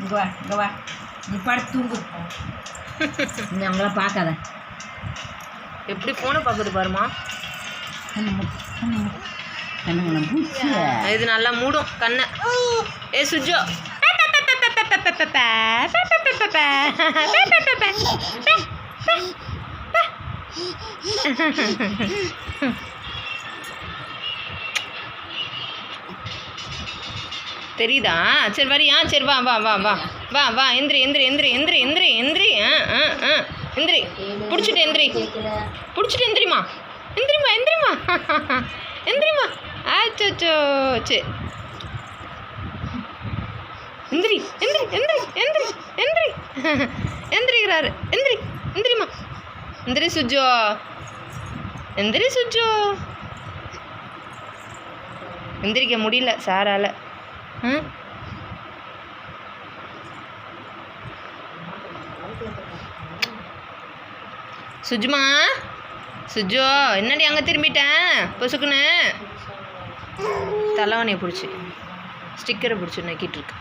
இங்கே வா இங்கே வா. நீ படுத்து தூங்கு. நீ அவங்கள பார்க்காத. எப்படி ஃபோனை பார்க்குது பாருமா. இது நல்லா மூடும் கண்ணை. ஏ சுஜோ தெரியுதா? சரி வரியா சரி வா வா வா வா. வா வா எந்திரி எந்திரி எந்திரி எந்திரி எந்திரி எந்திரி. ஆ ஆ ஆ. எந்திரி. பிடிச்சிட்டு எந்திரி. பிடிச்சிட்டு எந்திரிமா எந்திரிமா எந்திரிமா எந்திரிமா ஆச்சோ சரி எந்திரி எந்திரி எந்திரி எந்திரி எந்திரி. எந்திரிக்கிறாரு. எந்திரி எந்திரிமா எந்திரி சுஜோ எந்திரி சுஜோ எந்திரிக்க முடியல சாரால. சுஜுமா? சுஜோ என்னடி அங்கே திரும்பிட்டேன் பொசுக்குன்னு? தலைவனையை பிடிச்சி. ஸ்டிக்கரை பிடிச்சி நக்கிட்டு இருக்கு.